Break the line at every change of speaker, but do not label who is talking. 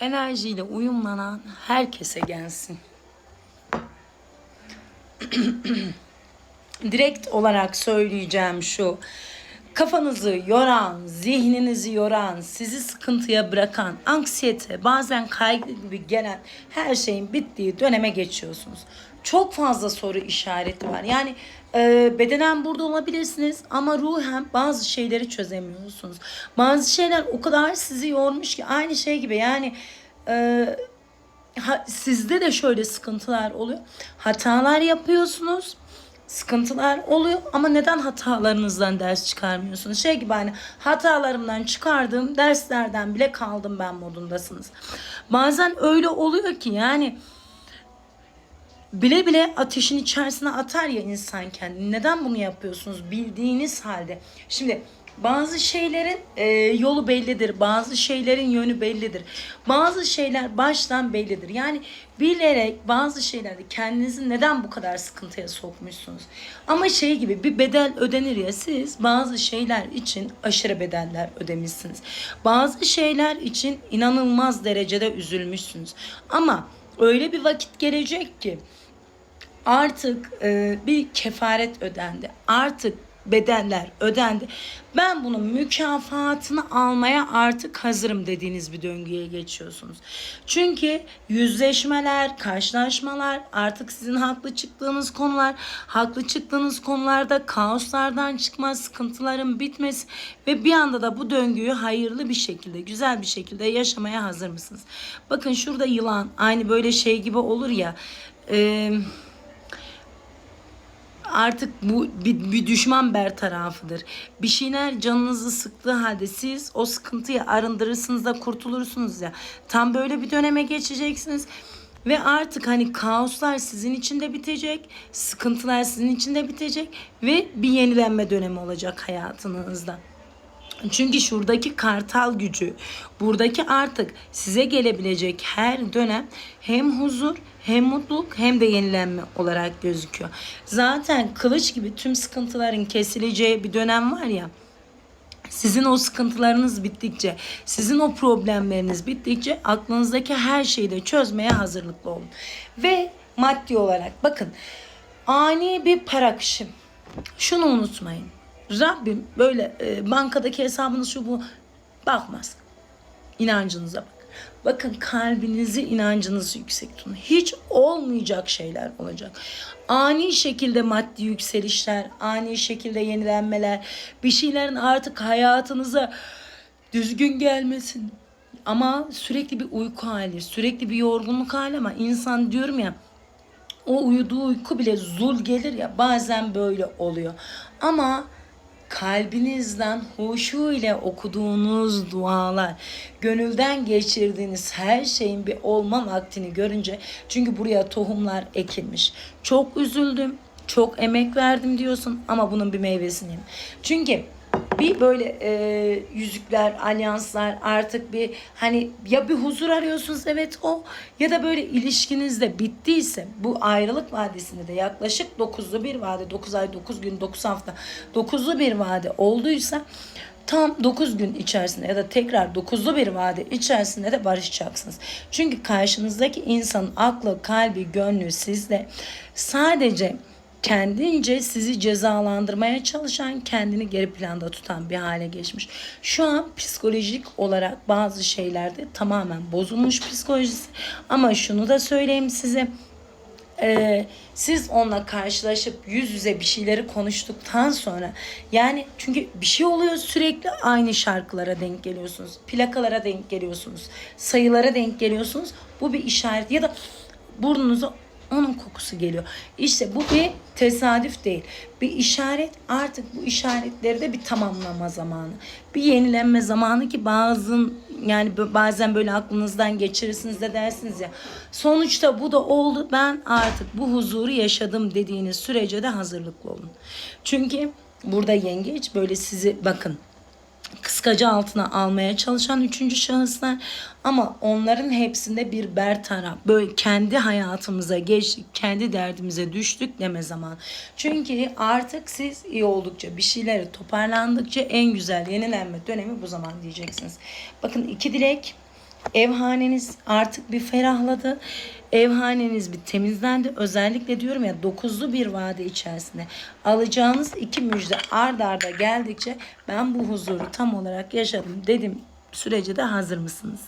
enerjiyle uyumlanan herkese gelsin. Direkt olarak söyleyeceğim şu. Kafanızı yoran, zihninizi yoran, sizi sıkıntıya bırakan, anksiyete, bazen kaygı gibi gelen her şeyin bittiği döneme geçiyorsunuz. Çok fazla soru işareti var. Yani e, bedenen burada olabilirsiniz ama ruhen bazı şeyleri çözemiyorsunuz. Bazı şeyler o kadar sizi yormuş ki aynı şey gibi yani e, ha, sizde de şöyle sıkıntılar oluyor. Hatalar yapıyorsunuz sıkıntılar oluyor ama neden hatalarınızdan ders çıkarmıyorsunuz? Şey gibi hani hatalarımdan çıkardığım derslerden bile kaldım ben modundasınız. Bazen öyle oluyor ki yani bile bile ateşin içerisine atar ya insan kendini. Neden bunu yapıyorsunuz bildiğiniz halde? Şimdi bazı şeylerin e, yolu bellidir. Bazı şeylerin yönü bellidir. Bazı şeyler baştan bellidir. Yani bilerek bazı şeylerde kendinizi neden bu kadar sıkıntıya sokmuşsunuz? Ama şey gibi bir bedel ödenir ya siz bazı şeyler için aşırı bedeller ödemişsiniz. Bazı şeyler için inanılmaz derecede üzülmüşsünüz. Ama öyle bir vakit gelecek ki artık e, bir kefaret ödendi. Artık bedeller ödendi. Ben bunun mükafatını almaya artık hazırım dediğiniz bir döngüye geçiyorsunuz. Çünkü yüzleşmeler, karşılaşmalar, artık sizin haklı çıktığınız konular, haklı çıktığınız konularda kaoslardan çıkma, sıkıntıların bitmesi ve bir anda da bu döngüyü hayırlı bir şekilde, güzel bir şekilde yaşamaya hazır mısınız? Bakın şurada yılan aynı böyle şey gibi olur ya. Eee artık bu bir, bir düşman bertarafıdır. Bir şeyler canınızı sıktığı halde siz o sıkıntıyı arındırırsınız da kurtulursunuz ya. Tam böyle bir döneme geçeceksiniz. Ve artık hani kaoslar sizin için de bitecek, sıkıntılar sizin için de bitecek ve bir yenilenme dönemi olacak hayatınızda. Çünkü şuradaki kartal gücü, buradaki artık size gelebilecek her dönem hem huzur hem mutluluk hem de yenilenme olarak gözüküyor. Zaten kılıç gibi tüm sıkıntıların kesileceği bir dönem var ya. Sizin o sıkıntılarınız bittikçe, sizin o problemleriniz bittikçe aklınızdaki her şeyi de çözmeye hazırlıklı olun. Ve maddi olarak bakın ani bir para akışı. Şunu unutmayın. Rabbim böyle e, bankadaki hesabınız şu bu bakmaz. İnancınıza bak. Bakın kalbinizi, inancınızı yüksek tutun. Hiç olmayacak şeyler olacak. Ani şekilde maddi yükselişler, ani şekilde yenilenmeler, bir şeylerin artık hayatınıza düzgün gelmesin. Ama sürekli bir uyku hali, sürekli bir yorgunluk hali ama insan diyorum ya o uyuduğu uyku bile zul gelir ya bazen böyle oluyor. Ama kalbinizden huşu ile okuduğunuz dualar, gönülden geçirdiğiniz her şeyin bir olma vaktini görünce çünkü buraya tohumlar ekilmiş. Çok üzüldüm, çok emek verdim diyorsun ama bunun bir meyvesini. Çünkü bir böyle e, yüzükler, alyanslar artık bir hani ya bir huzur arıyorsunuz evet o ya da böyle ilişkinizde bittiyse bu ayrılık vadesinde de yaklaşık 9'lu bir vade 9 ay 9 gün 9 hafta 9'lu bir vade olduysa tam 9 gün içerisinde ya da tekrar 9'lu bir vade içerisinde de barışacaksınız. Çünkü karşınızdaki insanın aklı, kalbi, gönlü sizde sadece kendince sizi cezalandırmaya çalışan, kendini geri planda tutan bir hale geçmiş. Şu an psikolojik olarak bazı şeylerde tamamen bozulmuş psikolojisi. Ama şunu da söyleyeyim size. Ee, siz onunla karşılaşıp yüz yüze bir şeyleri konuştuktan sonra yani çünkü bir şey oluyor sürekli aynı şarkılara denk geliyorsunuz. Plakalara denk geliyorsunuz. Sayılara denk geliyorsunuz. Bu bir işaret ya da burnunuza onun kokusu geliyor. İşte bu bir tesadüf değil. Bir işaret artık bu işaretleri de bir tamamlama zamanı. Bir yenilenme zamanı ki bazı yani bazen böyle aklınızdan geçirirsiniz de dersiniz ya. Sonuçta bu da oldu. Ben artık bu huzuru yaşadım dediğiniz sürece de hazırlıklı olun. Çünkü burada yengeç böyle sizi bakın kıskacı altına almaya çalışan üçüncü şahıslar. Ama onların hepsinde bir bertaraf. Böyle kendi hayatımıza geçtik kendi derdimize düştük deme zaman çünkü artık siz iyi oldukça bir şeyleri toparlandıkça en güzel yenilenme dönemi bu zaman diyeceksiniz. Bakın iki dilek Evhaneniz artık bir ferahladı. Evhaneniz bir temizlendi. Özellikle diyorum ya dokuzlu bir vade içerisinde alacağınız iki müjde ard arda geldikçe ben bu huzuru tam olarak yaşadım dedim sürece de hazır mısınız?